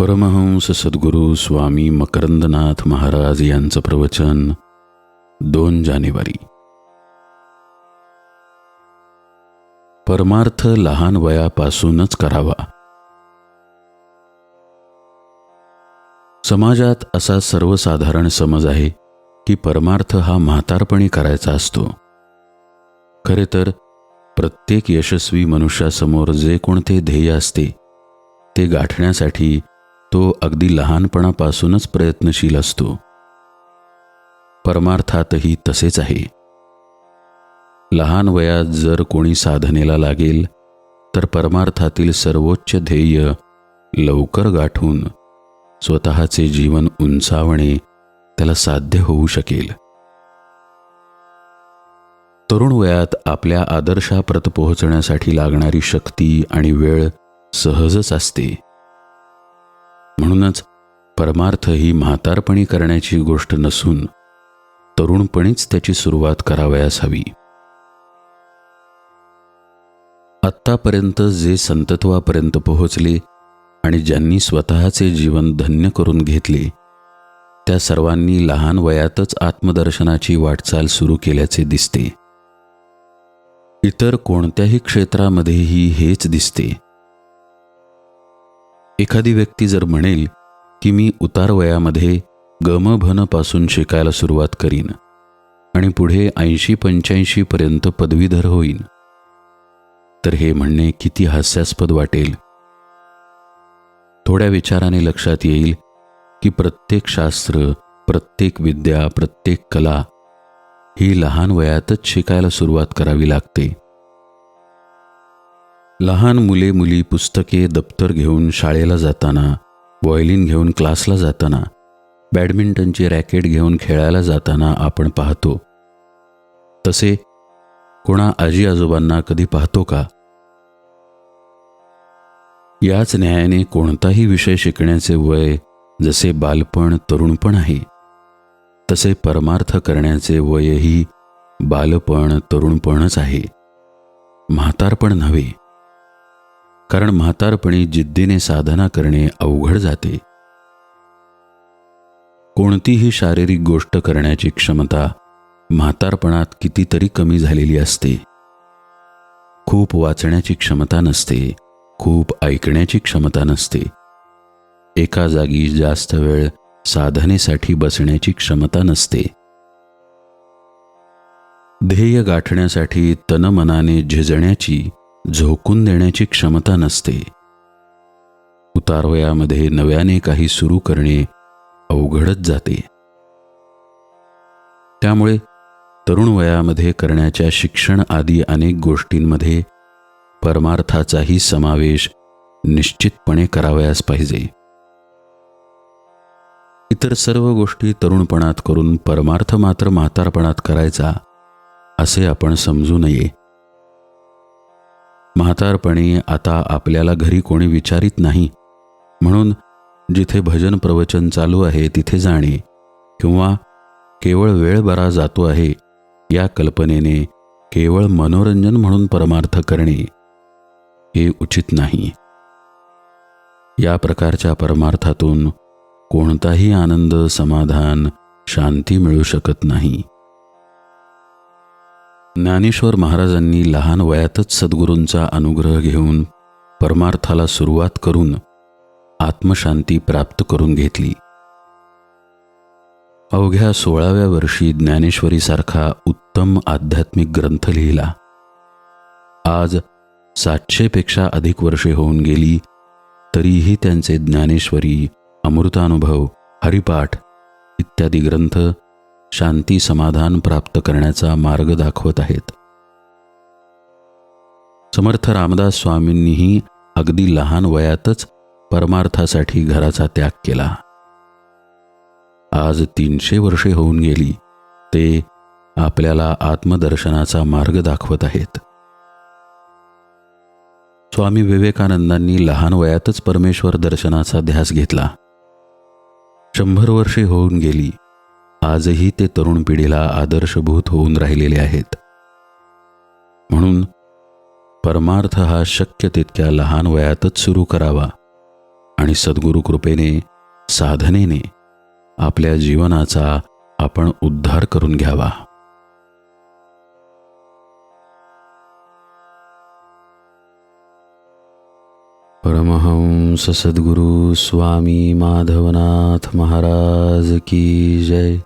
परमहंस सद्गुरू स्वामी मकरंदनाथ महाराज यांचं प्रवचन दोन जानेवारी. परमार्थ लहान वयापासूनच करावा. समाजात असा सर्वसाधारण समज आहे की परमार्थ हा म्हातारपणी करायचा असतो. खरे तर प्रत्येक यशस्वी मनुष्यासमोर जे कोणते ध्येय असते ते गाठण्यासाठी तो अगदी लहानपणापासूनच प्रयत्नशील असतो. परमार्थातही तसेच आहे. लहान वयात जर कोणी साधनेला लागेल तर परमार्थातील सर्वोच्च ध्येय लवकर गाठून स्वतःचे जीवन उंचावणे त्याला साध्य होऊ शकेल. तरुण वयात आपल्या आदर्शाप्रत पोहोचण्यासाठी लागणारी शक्ती आणि वेळ सहजच असते. म्हणूनच परमार्थ ही म्हातारपणी करण्याची गोष्ट नसून तरुणपणीच त्याची सुरुवात करावयास हवी. आत्तापर्यंत जे संतत्वापर्यंत पोहोचले आणि ज्यांनी स्वतःचे जीवन धन्य करून घेतले त्या सर्वांनी लहान वयातच आत्मदर्शनाची वाटचाल सुरू केल्याचे दिसते. इतर कोणत्याही क्षेत्रामध्येही हेच दिसते. एखादी व्यक्ती जर म्हणेल की मी उतार वयामध्ये गमभनपासून शिकायला सुरुवात करीन आणि पुढे ऐंशी पंच्याऐंशीपर्यंत पदवीधर होईन तर हे म्हणणे किती हास्यास्पद वाटेल. थोड्या विचाराने लक्षात येईल की प्रत्येक शास्त्र प्रत्येक विद्या प्रत्येक कला ही लहान वयातच शिकायला सुरुवात करावी लागते. लहान मुले मुली पुस्तके दप्तर घेऊन शाळेला जाताना वॉयलिन घेऊन क्लासला जाताना बॅडमिंटनचे रॅकेट घेऊन खेळायला जाताना आपण पाहतो. तसे कोणा आजी आजोबांना कधी पाहतो का? याच न्यायाने कोणताही विषय शिकण्याचे वय जसे बालपण तरुणपण आहे. तसे परमार्थ करण्याचे वयही बालपण तरुणपणच आहे. म्हातारपण नव्हे. कारण म्हातारपणी जिद्दीने साधना करणे अवघड जाते. कोणतीही शारीरिक गोष्ट करण्याची क्षमता म्हातारपणात कितीतरी कमी झालेली असते. खूप वाचण्याची क्षमता नसते खूप ऐकण्याची क्षमता नसते. एका जागी जास्त वेळ साधनेसाठी बसण्याची क्षमता नसते. ध्येय गाठण्यासाठी तनमनाने झिजण्याची झोकून देण्याची क्षमता नसते. उतारवयामध्ये नव्याने काही सुरू करणे अवघडच जाते. त्यामुळे तरुण वयामध्ये करण्याच्या शिक्षण आदी अनेक गोष्टींमध्ये परमार्थाचाही समावेश निश्चितपणे करावयास पाहिजे. इतर सर्व गोष्टी तरुणपणात करून परमार्थ मात्र म्हातारपणात करायचा असे आपण समजू नये. म्हातारपणी आता आपल्याला घरी कोणी विचारित नाही. म्हणून जिथे भजन प्रवचन चालू आहे तिथे जाणे किंवा केवळ वेळ बरा जातो आहे या कल्पनेने केवळ मनोरंजन म्हणून परमार्थ करणे हे उचित नाही. या प्रकारच्या परमार्थातून कोणताही आनंद समाधान शांती मिळू शकत नाही. ज्ञानेश्वर महाराजांनी लहान वयातच सद्गुरूंचा अनुग्रह घेऊन परमार्थाला सुरुवात करून आत्मशांती प्राप्त करून घेतली. अवघ्या सोळाव्या वर्षी ज्ञानेश्वरीसारखा उत्तम आध्यात्मिक ग्रंथ लिहिला. आज सातशेपेक्षा अधिक वर्षे होऊन गेली तरीही त्यांचे ज्ञानेश्वरी अमृतानुभव हरिपाठ इत्यादी ग्रंथ शांती समाधान प्राप्त करण्याचा मार्ग दाखवत आहेत. समर्थ रामदास स्वामींनीही अगदी लहान वयातच परमार्थासाठी घराचा त्याग केला. आज तीनशे वर्षे होऊन गेली ते आपल्याला आत्मदर्शनाचा मार्ग दाखवत आहेत. स्वामी विवेकानंदांनी लहान वयातच परमेश्वर दर्शनाचा ध्यास घेतला. शंभर वर्षे होऊन गेली आजही ते तरुण पिढीला आदर्शभूत होऊन राहिलेले आहेत. म्हणून परमार्थ हा शक्य तितक्या लहान वयातच सुरू करावा आणि सद्गुरू कृपेने साधनेने आपल्या जीवनाचा आपण उद्धार करून घ्यावा. परमहंस सद्गुरु स्वामी माधवनाथ महाराज की जय.